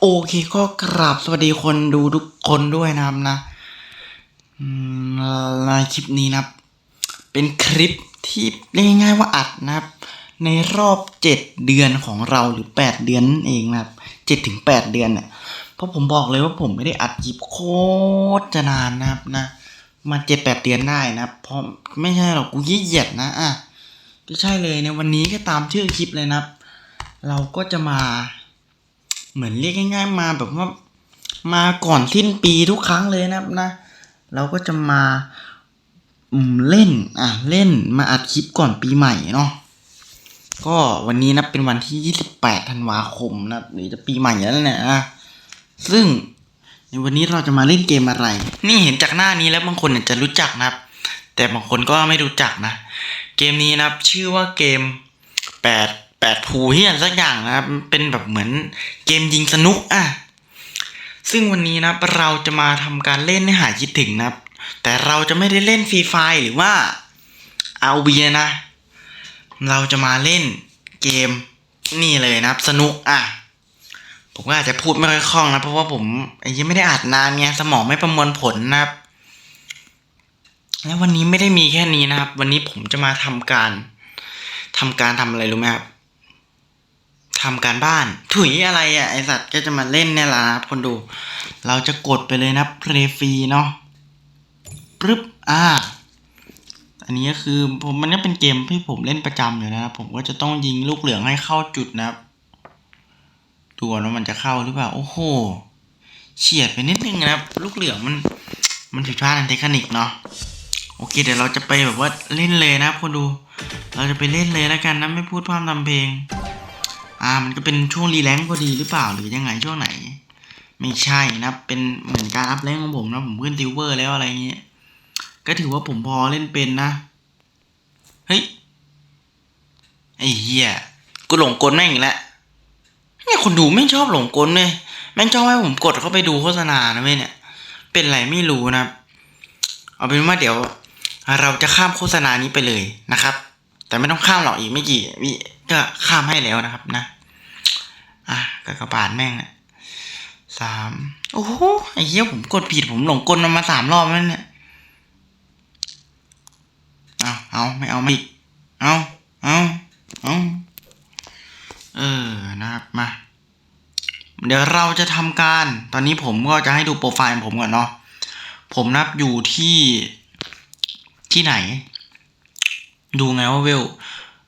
โอเคก็กราบสวัสดีคนดูทุกคนด้วยนะครับนะในคลิปนี้นะครับ เป็นคลิปที่เรียกง่ายๆว่าอัดนะครับ ในรอบเจ็ดเดือนของเราหรือแปดเดือนนั่นเองนะครับเจ็ดถึงแปดเดือนเนี่ยเพราะผมบอกเลยว่าผมไม่ได้อัดคลิปโคตรจะนานนะครับนะมาเจ็ดแปดเดือนได้นะครับเพราะไม่ใช่หรอกกูยี่เหยียดนะอะก็ใช่เลยในวันนี้ก็ตามชื่อคลิปเลยนะครับ เราก็จะมา เหมือนเรียกง่าย ๆ มาแบบว่ามาก่อนสิ้นปีทุกครั้งเลยนะครับนะ เราก็จะมาอมเล่นอะเล่นมาอัดคลิปก่อนปีใหม่เนาะก็วันนี้นะเป็นวันที่ 28ธันวาคมนะหรือจะปีใหม่แล้วเนี่ยนะซึ่งในวันนี้เราจะมาเล่นเกมอะไร นี่เห็นจากหน้านี้แล้วบางคนอาจจะรู้จักนะครับ แต่บางคนก็ไม่รู้จักนะ เกมนี้นะครับชื่อว่าเกมแปด แปดภูที่อะไรสักอย่างนะครับเป็นแบบเหมือนเกมยิงสนุกอะซึ่งวันนี้นะเราจะมาทำการเล่นให้หายคิดถึงนะครับ แต่เราจะไม่ได้เล่นฟรีไฟหรือว่าเอาวียนะ เราจะมาเล่นเกมนี่เลยนะครับสนุกอะ ผมก็อาจจะพูดไม่ค่อยคล่องนะ เพราะว่าผมยังไม่ได้อ่านนานไงสมองไม่ประมวลผลนะครับ แล้ววันนี้ไม่ได้มีแค่นี้นะครับ วันนี้ผมจะมาทำการทำการทำอะไรรู้ไหมครับ ทำการบ้าน ถุยอะไรอะ่ะไอสัตว์ก็จะมาเล่นเนี่ยแหละนะครับคนดู เราจะกดไปเลยนะเพลฟรีเนาะปึ๊บอ่า อันนี้ก็คือผมมันก็เป็นเกมที่ผมเล่นประจำอยู่นะครับผมก็จะต้องยิงลูกเหลืองให้เข้าจุดนะครับดูก่อนว่ามันจะเข้าหรือเปล่า โอ้โหเฉียดไปนิดนึงนะครับ ลูกเหลืองมัน มันผิดพลาดทางเทคนิคเนาะโอเค เดี๋ยวเราจะไปแบบว่าเล่นเลยนะครับคนดู เราจะไปเล่นเลยแล้วกันนะไม่พูดพร่ำทำเพลง อ่ามันก็เป็นช่วงรีแลงซ์พอดีหรือเปล่าหรือยังไงช่วงไหน ไม่ใช่นะเป็นเหมือนการอัพแรงของผมนะผมขึ้นติวเวอร์แล้วอะไรเงี้ยก็ถือว่าผมพอเล่นเป็นนะ เฮ้ยไอ้เหี้ยกูหลงกลแม่งอีกแล้วเนี่ยคนดูไม่ชอบหลงกลเลยแม่งชอบให้ผมกดเข้าไปดูโฆษณานะเว้ยเนี่ย เป็นไรไม่รู้นะ เอาเป็นว่าเดี๋ยว เราจะข้ามโฆษณานี้ไปเลยนะครับ แต่ไม่ต้องข้ามหรอกอีกไม่กี่วิก็ข้ามให้แล้วนะครับนะ อะกากบาทแม่งนะสามโอ้โหไอ้เหี้ยผมกดผิดผมหลงกลมันมาสามรอบแล้วเนี่ยเอาเอาไม่เอาไม่เอาเอาเอาเออนะครับมา เดี๋ยวเราจะทำการ ตอนนี้ผมก็จะให้ดูโปรไฟล์ผมก่อนเนาะผมนับอยู่ที่ที่ไหน ดูไงว่าเวล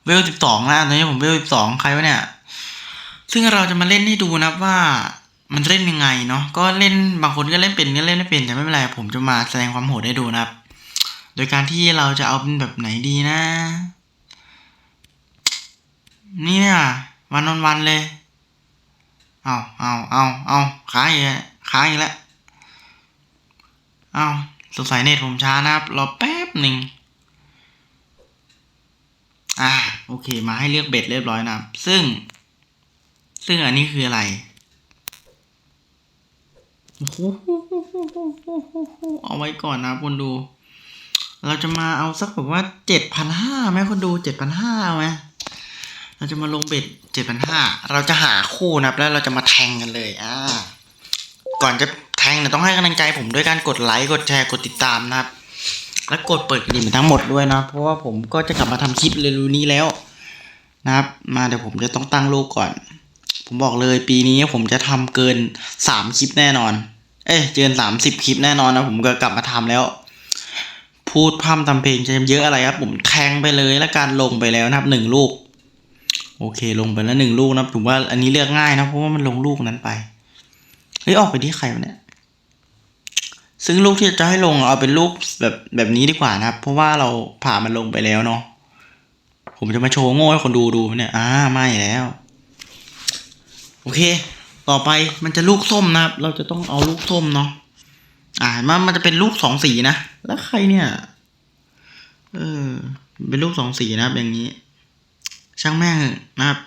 เวลสิบสองแล้วตอนนี้ผมเวลสิบสองใครวะเนี่ย ซึ่งเราจะมาเล่นให้ดูนะว่ามันเล่นยังไงเนาะ ก็เล่นบางคนก็เล่นเป็นก็เล่นไม่เป็นแต่ไม่เป็นไรผมจะมาแสดงความโหดให้ดูนะครับ โดยการที่เราจะเอาเป็นแบบไหนดีนะ นี่เนี่ยวันวันวันเลย เอาเอาเอาเอาค้างอีกแล้วค้างอีกแล้วเอาสงสัยเน็ตผมช้านะครับรอแป๊บหนึ่ง อ่าโอเค มาให้เลือกเบ็ดเรียบร้อยนะครับ ซึ่ง ซึ่งอันนี้คืออะไรโอ้โหเอาไว้ก่อนนะคนดู เราจะมาเอาสักแบบว่าเจ็ดพันห้าไหมคนดูเจ็ดพันห้าไหมเราจะมาลงเบ็ดเจ็ดพันห้าเราจะหาคู่นะครับ แล้วเราจะมาแทงกันเลย อ่า ก่อนจะแทงเนี่ยต้องให้กำลังใจผมด้วยการกดไลค์กดแชร์กดติดตามนะครับ และกดเปิดกระดิ่งทั้งหมดด้วยนะ เพราะว่าผมก็จะกลับมาทำคลิปเร็วๆนี้แล้วนะครับ มาเดี๋ยวผมจะต้องตั้งลูกก่อน ผมบอกเลยปีนี้ผมจะทำเกินสามคลิปแน่นอน เอ้ยเกินสามสิบคลิปแน่นอนนะผมก็กลับมาทำแล้ว พูดพร่ำทำเพลงจะเยอะอะไรครับ ผมแทงไปเลยแล้วการลงไปแล้วนะครับหนึ่งลูก โอเคลงไปแล้วหนึ่งลูกนะผมว่าอันนี้เลือกง่ายนะเพราะว่ามันลงลูกนั้นไปเฮ้ยออกไปที่ใครวะเนี่ย ซึ่งลูกที่จะให้ลงเอาเป็นลูกแบบแบบนี้ดีกว่านะครับ เพราะว่าเราผ่ามันลงไปแล้วเนาะผมจะมาโชว์โง่ให้คนดูดูเนี่ยอ่าไม่แล้ว โอเค ต่อไปมันจะลูกส้มนะครับ เราจะต้องเอาลูกส้มเนาะอ่ามันมันจะเป็นลูกสองสีนะแล้วใครเนี่ย เออ เป็นลูกสองสีนะครับ อย่างนี้ ช่างแม่งนะครับ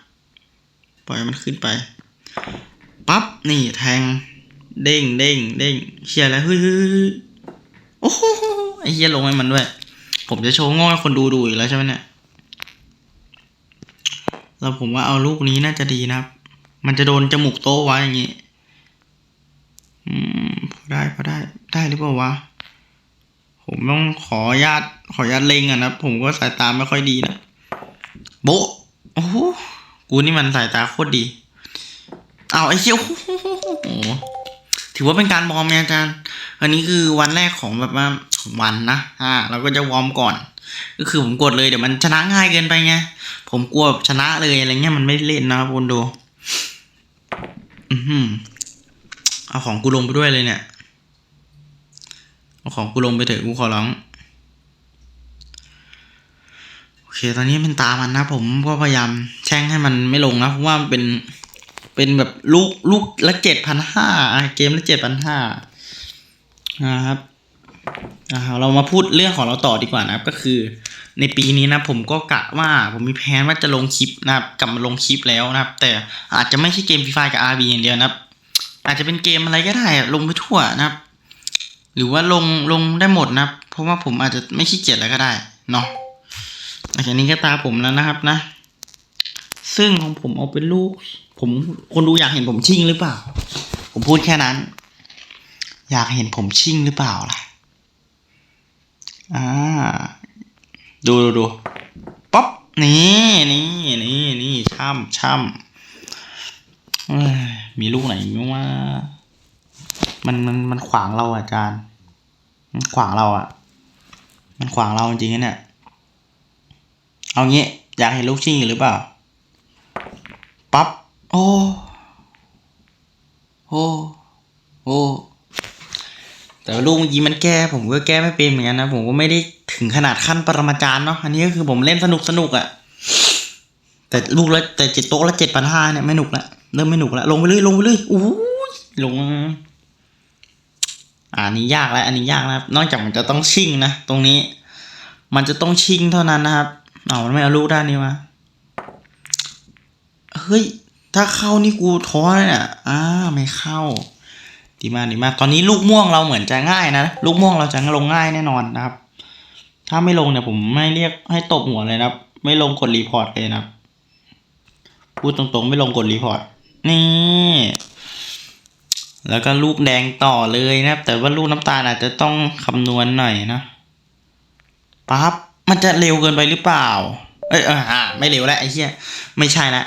ปล่อยมันขึ้นไปปั๊บนี่แทง เด้งเด้งเด้งเชียร์แล้วเฮ้ยโอ้โหไอ้เฮียลงให้มันด้วย ผมจะโชว์ง่ให้คนดูดูอีกแล้วใช่ไหมเนี่ยแล้วผมว่าเอาลูกนี้น่าจะดีนะครับ มันจะโดนจมูกโต๊ะไว้อย่างงี้ อืมพอได้พอได้ได้หรือเปล่าวะ ผมต้องขอญาตขอญาตเล็งอะนะผมก็สายตาไม่ค่อยดีนะ โบโอ้โหกูนี่มันสายตาโคตรดี เอาไอ้เชี่ยวโอ้โห ถือว่าเป็นการวอร์มไงอาจารย์ อันนี้คือวันแรกของแบบว่าวันนะอ่าเราก็จะวอร์มก่อน ก็คือผมกดเลยเดี๋ยวมันชนะง่ายเกินไปไง ผมกลัวชนะเลยอะไรเงี้ยมันไม่เล่นนะครับคุณดู อือหือเอาของกูลงไปด้วยเลยเนี่ย เอาของกูลงไปเถอะกูขอร้องโอเค ตอนนี้เป็นตามันนะ ผมก็พยายามแช่งให้มันไม่ลงนะเพราะว่ามันเป็น เป็นแบบลูกลูกละเจ็ดพันห้าเกมละเจ็ดพันห้านะครับอ่าเรามาพูดเรื่องของเราต่อดีกว่านะครับ ก็คือในปีนี้นะผมก็กะว่าผมมีแผนว่าจะลงคลิปนะครับกลับมาลงคลิปแล้วนะครับ แต่อาจจะไม่ใช่เกมฟรีไฟกับ RB อย่างเดียวนะครับ อาจจะเป็นเกมอะไรก็ได้ลงไปทั่วนะครับ หรือว่าลงลงได้หมดนะครับ เพราะว่าผมอาจจะไม่ขี้เกียจแล้วก็ได้เนาะอันนี้ก็ตาผมแล้วนะครับนะ ซึ่งของผมเอาเป็นลูก ผมคนดูอยากเห็นผมชิ่งหรือเปล่า ผมพูดแค่นั้น อยากเห็นผมชิ่งหรือเปล่าล่ะอ่าดูดูดูป๊อปนี่นี่นี่นี่ช่ำช่ำมีลูกไหนไหมว่า มันมันมันขวางเราอะอาจารย์ มันขวางเราอะ มันขวางเราจริงๆเนี่ยเอางี้อยากเห็นลูกชิ่งหรือเปล่าปั๊บ โอ้โอ้โอ้แต่ลูกเมื่อกี้มันแก้ผมก็แก้ไม่เป็นเหมือนกันนะ ผมก็ไม่ได้ถึงขนาดขั้นปรมาจารย์เนาะอันนี้ก็คือผมเล่นสนุกสนุกอะแต่ลูกละแต่เจ็ดโต๊ะละเจ็ดพันห้าเนี่ยไม่หนุกละเริ่มไม่หนุกละลงไปเลยลงไปเลยอู้ยลงอะอันนี้ยากแล้ว อันนี้ยากนะครับ นอกจากมันจะต้องชิ่งนะตรงนี้ มันจะต้องชิ่งเท่านั้นนะครับเอามันไม่เอาลูกด้านนี้มาเฮ้ย ถ้าเข้านี่กูท้อเนี่ย อ่า ไม่เข้า ดีมากดีมาก ตอนนี้ลูกม่วงเราเหมือนจะง่ายนะ ลูกม่วงเราจะลงง่ายแน่นอนนะครับ ถ้าไม่ลงเนี่ยผมไม่เรียกให้ตบหัวเลยนะครับ ไม่ลงกดรีพอร์ตเลยนะครับ พูดตรงๆ ไม่ลงกดรีพอร์ต นี่ แล้วก็ลูกแดงต่อเลยนะครับ แต่ว่าลูกน้ำตาลอาจจะต้องคำนวณหน่อยนะ ปั๊บ มันจะเร็วเกินไปหรือเปล่า เอ้ยเอออ่าไม่เร็วแล้วไอ้เหี้ย ไม่ใช่ละ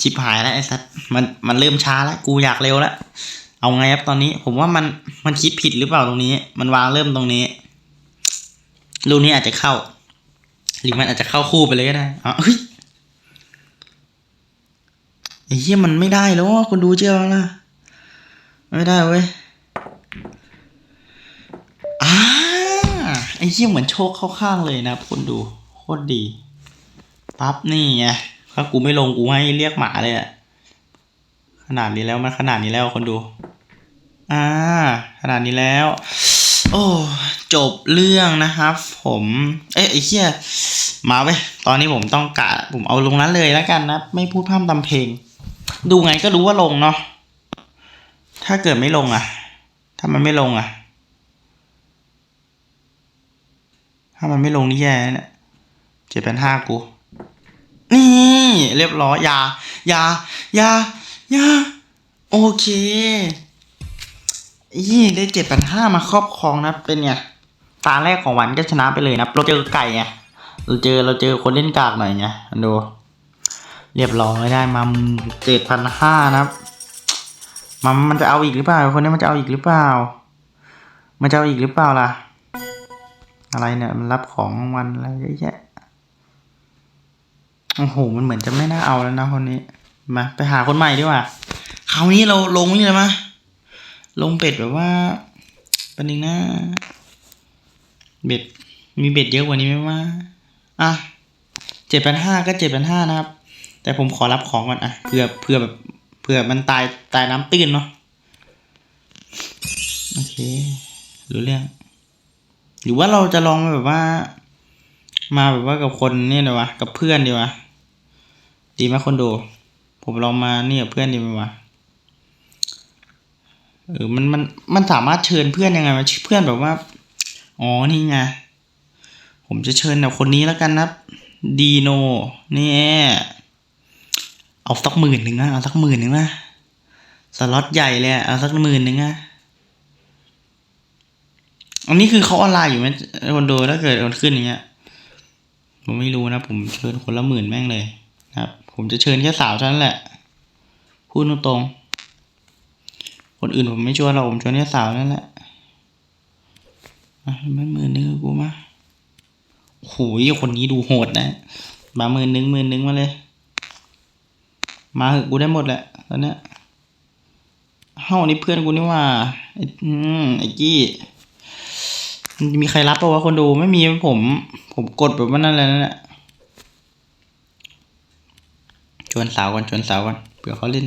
ชิบหายแล้วไอ้สัสมันมันเริ่มช้าแล้ว กูอยากเร็วแล้ว เอาไงครับตอนนี้ ผมว่ามันมันคิดผิดหรือเปล่าตรงนี้ มันวางเริ่มตรงนี้ลูกนี้อาจจะเข้า หรือมันอาจจะเข้าคู่ไปเลยก็ได้อ๋อเฮ้ยไอ้เหี้ยมันไม่ได้แล้วอะคนดูเชื่อแล้วนะไม่ได้เว้ยอ่าไอ้เหี้ยเหมือนโชคเข้าข้างเลยนะคนดูโคตรดีปั๊บนี่ไง ถ้ากูไม่ลงกูให้เรียกหมาเลยอะขนาดนี้แล้วมันขนาดนี้แล้วคนดู อ่า ขนาดนี้แล้ว โอ้จบเรื่องนะครับ ผม เอ๊ะไอ้เหี้ยมาเว้ตอนนี้ผมต้องกะผมเอาลงนั้นเลยแล้วกันนะ ไม่พูดพร่ำทำเพลง ดูไงก็รู้ว่าลงเนาะถ้าเกิดไม่ลงอะถ้ามันไม่ลงอะถ้ามันไม่ลงนี่แย่นะเนี่ยเจ็ดพันห้ากู นี่เรียบร้อยยายายายาโอเคยี่ได้เจ็ดพันห้ามาครอบครองนะเป็นไงตาแรกของวันก็ชนะไปเลยนะเราเจอไก่ไงเราเจอเราเจอคนเล่นกากหน่อยไงดูเรียบร้อยได้มาเจ็ดพันห้านะครับมันมันจะเอาอีกหรือเปล่าคนนี้มันจะเอาอีกหรือเปล่า มันจะเอาอีกหรือเปล่าล่ะ อะไรเนี่ยมันรับของรางวัลอะไรเยอะแยะ โอ้โห มันเหมือนจะไม่น่าเอาแล้วนะคนนี้ มา ไปหาคนใหม่ดีกว่า คราวนี้เราลงนี่เลยมะลงเบ็ดแบบว่าป็นยังนะ เบ็ด มีเบ็ดเยอะกว่านี้ไหมว่าอะเจ็ดพันห้าก็เจ็ดพันห้านะครับ แต่ผมขอรับของก่อนอะเผื่อเผื่อแบบเผื่อมันตายตายน้ำตื้นเนาะ โอเค รู้เรื่อง หรือว่าเราจะลองแบบว่า มาแบบว่ากับคนนี่เลยวะ กับเพื่อนดีวะ ดีไหมคนดู ผมลองมาเนี่กับเพื่อนดีไหมวะเออมันมันมันสามารถเชิญเพื่อนยังไงวะเพื่อนแบบว่า อ๋อนี่ไง ผมจะเชิญแบบคนนี้แล้วกันนะดีโนนี่เอาสักหมื่นหนึ่งนะเอาสักหมื่นหนึ่งนะสล็อตใหญ่เลยเอาสักหมื่นหนึ่งนะอันนี้คือเขาออนไลน์อยู่ไหมคนดูถ้าเกิดมันขึ้นอย่างเงี้ยผมไม่รู้นะ ผมเชิญคนละหมื่นแม่งเลย ผมจะเชิญแค่สาวเท่านั้นแหละ พูดตรงๆ คนอื่นผมไม่ชวนเราผมชวนแค่สาวนั่นแหละมาหมื่นนึงกับกูมาโอ้โหคนนี้ดูโหดนะ มาหมื่นหนึ่งหมื่นหนึ่งมาเลย มาเหอะกูได้หมดแหละตอนนี้เฮ้านี่เพื่อนกูนี่ว่าอืมไอ้กี้มีใครรับปะวะคนดูไม่มีผม ผมกดแบบว่านั่นเลยนั่นแหละ ชวนสาวก่อนชวนสาวก่อนเผื่อเขาเล่น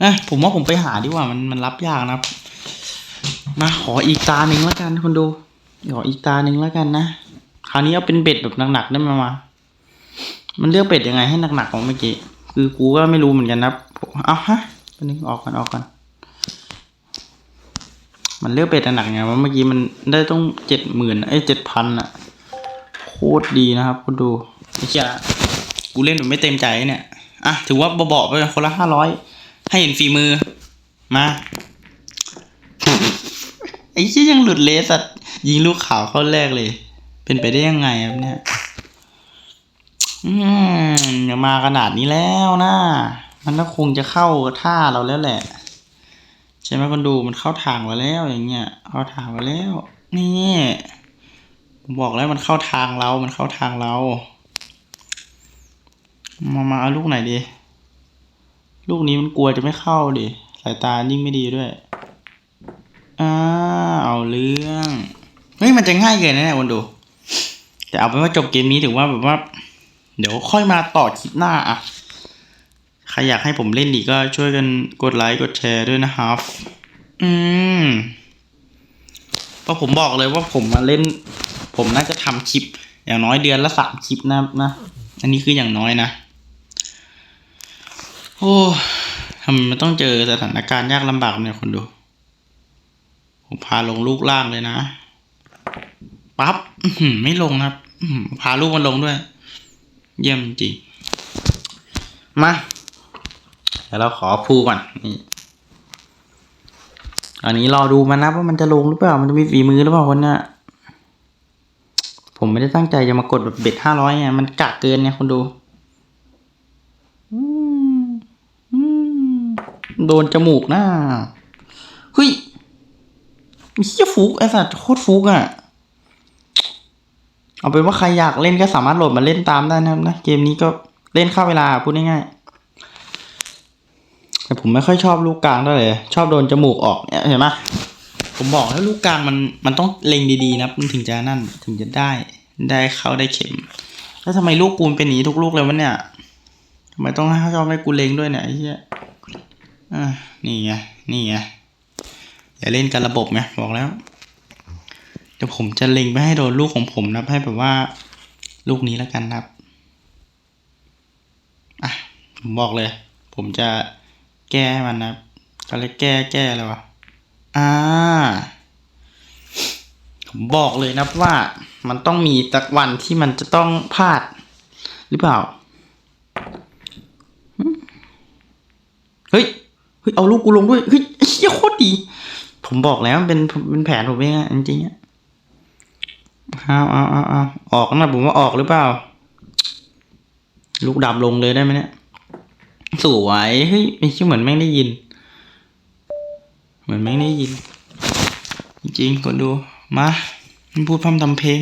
เอ้ยผมว่าผมไปหาดีกว่ามันมันรับยากนะมาขออีกตาหนึ่งแล้วกันคนดูขออีกตาหนึ่งแล้วกันนะคราวนี้เอาเป็นเบ็ดแบบหนักๆได้ไหมมา มันเลือกเป็ดยังไงให้หนักๆของเมื่อกี้คือกูก็ไม่รู้เหมือนกันนะเอาฮะอันนี้ออกก่อนออกก่อนมันเลือกเป็ดหนักไงว่าเมื่อกี้มันได้ต้องเจ็ดหมื่นไอ้เจ็ดพันอะโคตรดีนะครับคุณดูไอ้เชี่ย กูเล่นแบบไม่เต็มใจเนี่ย อะ ถือว่าเบาๆไปคนละห้าร้อย ให้เห็นฝีมือ มา ไอ้ชี่ยยังหลุดเลสอะยิงลูกขาวเข้าแรกเลย เป็นไปได้ยังไงครับเนี่ย อืมอย่ามาขนาดนี้แล้วนะ มันก็คงจะเข้าท่าเราแล้วแหละ ใช่ไหมคนดูมันเข้าทางเราแล้วอย่างเงี้ย เข้าทางเราแล้ว นี่ผมบอกแล้วมันเข้าทางเรา มันเข้าทางเรา มามาเอาลูกไหนดี ลูกนี้มันกลัวจะไม่เข้าดิ สายตายิ่งไม่ดีด้วยอ่าเอาเรื่อง เฮ้ย มันจะง่ายเกินนะเนี่ยคนดู แต่เอาเป็นว่าจบเกมนี้ถือว่าแบบว่า เดี๋ยวค่อยมาต่อคลิปหน้าอะ ใครอยากให้ผมเล่นอีกก็ช่วยกันกดไลค์กดแชร์ด้วยนะครับ อืมเพราะผมบอกเลยว่าผมมาเล่น ผมน่าจะทำคลิป อย่างน้อยเดือนละสามคลิปนะนะ อันนี้คืออย่างน้อยนะ โอ้ทำไมมันต้องเจอสถานการณ์ยากลำบากเนี่ยคนดู ผมพาลงลูกล่างเลยนะ ปั๊บไม่ลงครับพาลูกมันลงด้วย เยี่ยมจริง มา เดี๋ยวเราขอพูก่อนนี่อันนี้รอดูมันนะว่ามันจะลงหรือเปล่า มันจะมีฝีมือหรือเปล่าคนเนี้ยผมไม่ได้ตั้งใจจะมากดแบบเบ็ดห้าร้อยไงมันกะเกินไงคนดู อืมอืม โดนจมูกหน้าเฮ้ยเฮียฟุกไอ้สัตว์โคตรฟุกอะ เอาเป็นว่าใครอยากเล่นก็สามารถโหลดมาเล่นตามได้นะครับนะ เกมนี้ก็เล่นข้าเวลาพูดง่ายๆแต่ผมไม่ค่อยชอบลูกกลางเท่าไหร่ชอบโดนจมูกออกเนี่ยเห็นไหมผมบอกแล้วลูกกลางมันมันต้องเล็งดีๆนะมันถึงจะนั่นถึงจะได้ได้เข้าได้เข็ม แล้วทำไมลูกกูนเป็นอย่างนี้ทุกลูกเลยวะเนี่ยทำไมต้องให้เขาชอบให้กูเล็งด้วยเนี่ยไอ้เหี้ย อ่านี่ไง นี่ไง อย่าเล่นกันระบบไงบอกแล้ว เดี๋ยวผมจะเล็งไปให้โดนลูกของผมนะให้แบบว่า ลูกนี้แล้วกันครับอะผมบอกเลย ผมจะแก้มันนะครับก็เลยแก้แก้แล้ววะอ่า ผมบอกเลยนะว่ามันต้องมีสักวันที่มันจะต้องพลาด หรือเปล่า เฮ้ย เฮ้ยเอาลูกกูลงด้วยเฮ้ยเหี้ยโคตรดี ผมบอกแล้วมันเป็นเป็นแผนผมเองอะจริงๆอะเอาเอาเอาเอาออกนะผมว่าออกหรือเปล่า ลูกดับลงเลยได้ไหมเนี่ยสวยเฮ้ยไม่ใช่เหมือนแม่งได้ยิน เหมือนแม่งได้ยิน จริงๆกดดูมามันพูดพร่ำทำเพลง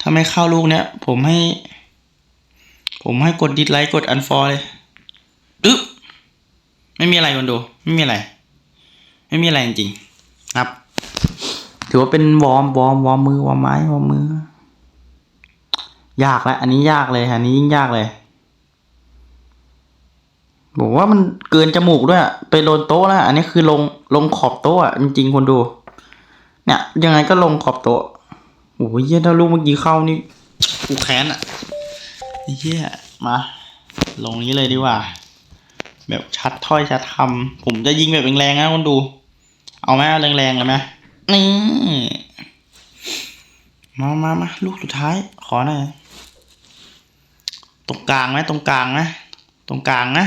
ถ้าไม่เข้าลูกเนี้ยผมให้ ผมให้กดดิสไลค์กดอันฟอร์เลยอึ๊บ ไม่มีอะไรคนดู ไม่มีอะไร ไม่มีอะไรจริงๆครับ ถือว่าเป็นวอร์มวอร์มวอร์มมือวอร์มไม้วอร์มมือ ยากแล้วอันนี้ยากเลยอันนี้ยิ่งยากเลยบอกว่ามันเกินจมูกด้วย ไปโดนโต๊ะแล้วอันนี้คือลงลงขอบโต๊ะจริงๆคนดู เนี่ย ยังไงก็ลงขอบโต๊ะโอ้ยเหี้ยถ้าลูกเมื่อกี้เข้านี่กูแค้นอะไอ้เหี้ยมา ลงนี้เลยดีกว่า แบบชัดถ้อยชัดคำผมจะยิงแบบแรงๆนะคนดู เอาไหมแรงๆเลยไหมนี่มามามาลูกสุดท้าย ขอหน่อยตรงกลางไหมตรงกลางไหมตรงกลางนะ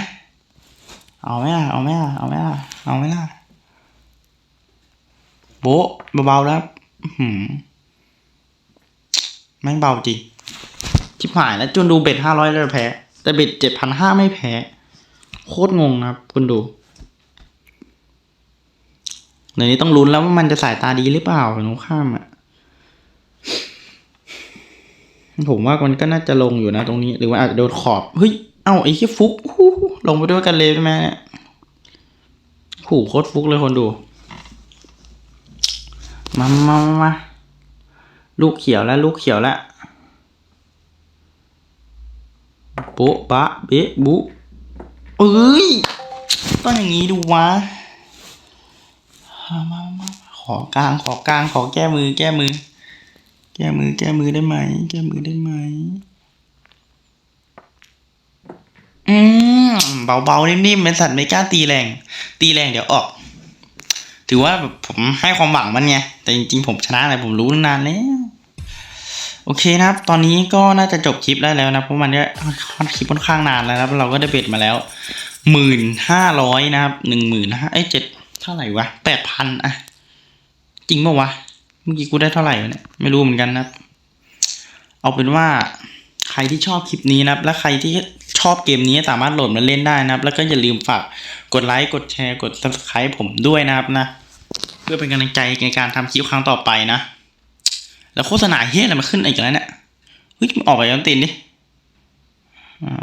เอาไหมล่ะเอาไหมล่ะเอาไหมล่ะเอาไหมล่ะโบ๊ะเบาๆแล้วหืมแม่งเบาจริงชิบหายแล้วจนดูเบ็ดห้าร้อยแล้วแพ้ แต่เบ็ดเจ็ดพันห้าไม่แพ้ โคตรงงนะครับ คุณดูเดี๋ยวนี้ต้องลุ้นแล้วว่ามันจะสายตาดีหรือเปล่าฝั่งตรงข้ามอะผมว่ามันก็น่าจะลงอยู่นะตรงนี้ หรือว่าอาจจะโดนขอบ เฮ้ย เอ้าไอ้แค่ฟุกลงไปด้วยกันเลยใช่ไหมเนี่ยหูโคตรฟุกเลยคนดูมามามามาลูกเขียวแล้ว ลูกเขียวแล้วโป๊ะบะเบะบุ เอ้ยต้องอย่างนี้ดูวะมามาขอกลางขอกลางขอแก้มือ แก้มือ แก้มือ แก้มือได้ไหม แก้มือได้ไหมอืมเบาๆนิ่มๆเป็นสัตว์ไม่กล้าตีแรง ตีแรงเดี๋ยวออก ถือว่าแบบผมให้ความหวังมันไงแต่จริงๆผมชนะอะไรผมรู้นานแล้ว โอเคนะครับ ตอนนี้ก็น่าจะจบคลิปได้แล้วนะ เพราะมันก็คลิปค่อนข้างนานแล้วนะครับเราก็ได้เบ็ดมาแล้วหมื่นห้าร้อยนะครับหนึ่งหมื่นห้าไอ้ยเจ็ดเท่าไหร่วะแปดพันอะจริงปะวะ เมื่อกี้กูได้เท่าไหร่เนี่ยไม่รู้เหมือนกันนะเอาเป็นว่าใครที่ชอบคลิปนี้นะครับ และใครที่ชอบเกมนี้สามารถโหลดมาเล่นได้นะครับ แล้วก็อย่าลืมฝากกดไลค์กดแชร์กด subscribe ผมด้วยนะครับนะ เพื่อเป็นกำลังใจในการทำคลิปครั้งต่อไปนะ แล้วโฆษณาเฮี้ยอะไรมาขึ้นอีกแล้วเนี่ยเฮ้ยมึงออกไปย้อนตีนดิอ่า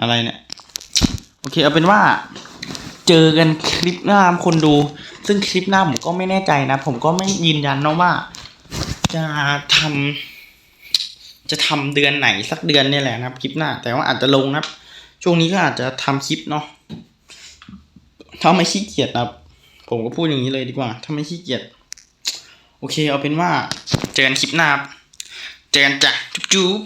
อะไรเนี่ย โอเคเอาเป็นว่า เจอกันคลิปหน้าคนดู ซึ่งคลิปหน้าผมก็ไม่แน่ใจนะ ผมก็ไม่ยืนยันนะว่า จะทำจะทำเดือนไหนสักเดือนเนี่ยแหละนะครับ คลิปหน้า แต่ว่าอาจจะลงนะครับ ช่วงนี้ก็อาจจะทำคลิปเนาะถ้าไม่ขี้เกียจนะผมก็พูดอย่างนี้เลยดีกว่า ถ้าไม่ขี้เกียจ โอเคเอาเป็นว่า เจอกันคลิปหน้าครับเจอกันจ้ะจุ๊บ